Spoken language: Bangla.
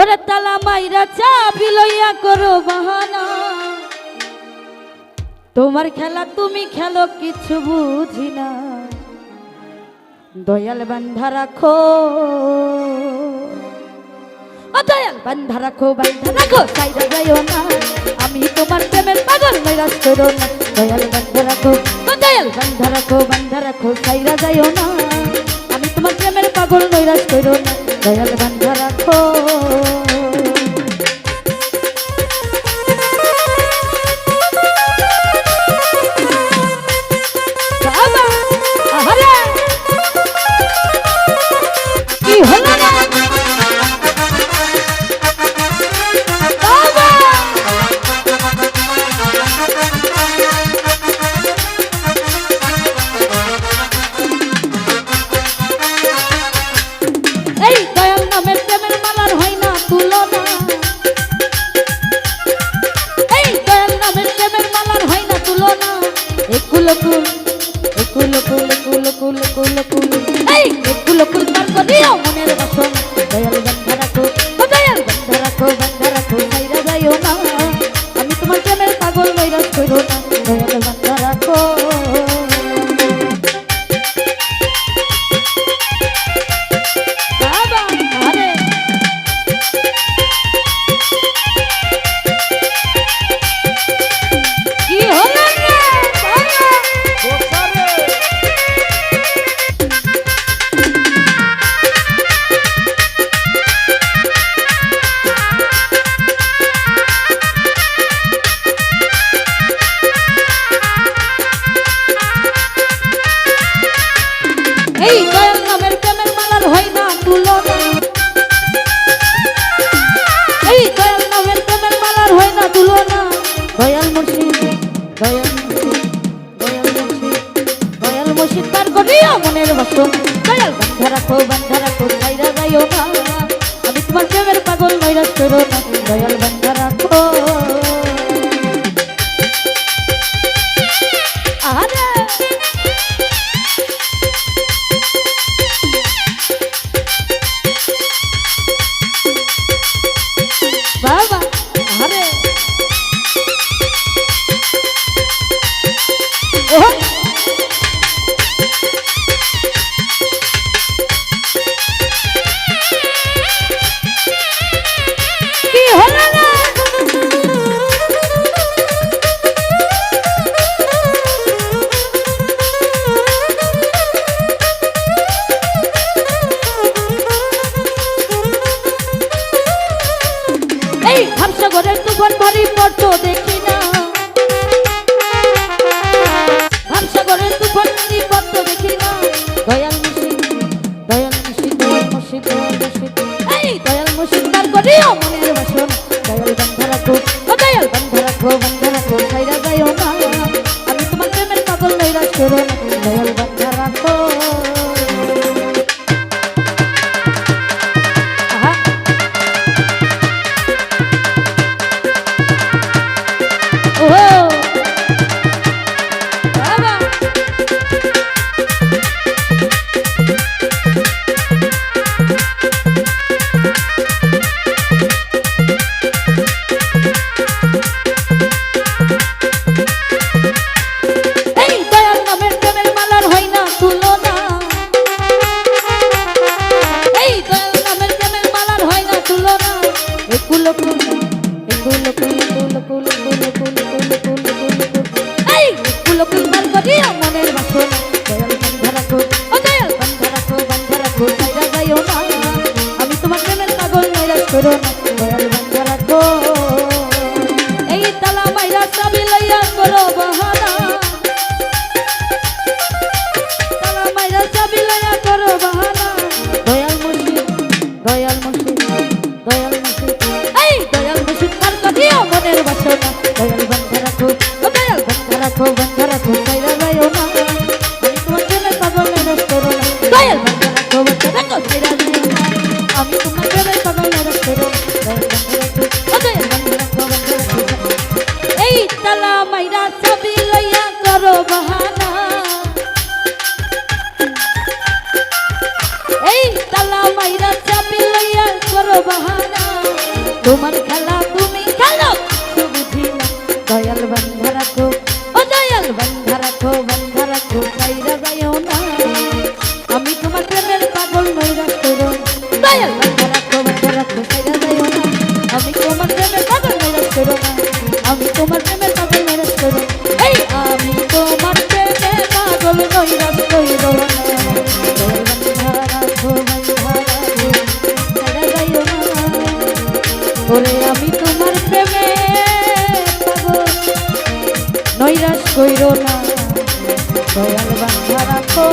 ওরে তালা মাইরা চাবি লইয়া করো বাহানা। তোমার খেলা তুমি খেলো, কিছু বুঝি না। দয়াল বান্ধা রাখো। দয়াল বান্ধা রাখো বান্ধা রাখো সাইরা যাইও না। আমি তোমার প্রেমের পাগল, নৈরাশ করো না। দয়াল বান্ধা রাখো দয়াল বান্ধা রাখো বান্ধা রাখো সাইরা যাইও না। আমি তোমার প্রেমের পাগল, নৈরাশ করো না। দয়াল বান্ধা রাখো। রকম দয়াল দয়াল মুর্শিদ মনের বাসন দয়াল বান্ধা রাখো বান্ধা রাখো সাইরা যাইও না। আমি তোমার প্রেমের পাগল নৈরাশ চোর না দয়াল বান্ধা রাখো। ভাবসাগরের তুফান ভারী পড়তো দেখি না। ভাবসাগরের তুফান ভারী পড়তো দেখি না। দয়াল মুর্শিদ দয়াল মুর্শিদ, দয়াল দয়াল মুর্শিদ। তার করিও মনের আমি তোমার প্রেমের পাগল নৈরাশ করো না বন্ধা রাখো এই তালা মাইরা চাবি লইয়া করো বাহানা তালা মাইরা চাবি লইয়া করো বাহানা দয়াল মুর্শিদ দয়াল মুর্শিদ দয়াল মুর্শিদ বাহানা। এই তালা মাইরা লইয়া করো বাহানা। তোমার খেলা তুমি খেলো বুঝি না দয়াল বন্ধা রাখো, ও দয়াল বন্ধা রাখো বন্ধা রাখো যাইও না। আমি তোমার প্রেমের পাগল নৈরাশ করো। দয়াল বন্ধা রাখো, বন্ধা আমি তোমার প্রেমের পাগল নৈরাশ করো না। নৈরাশ কইরো না দয়াল বান্ধা রাখো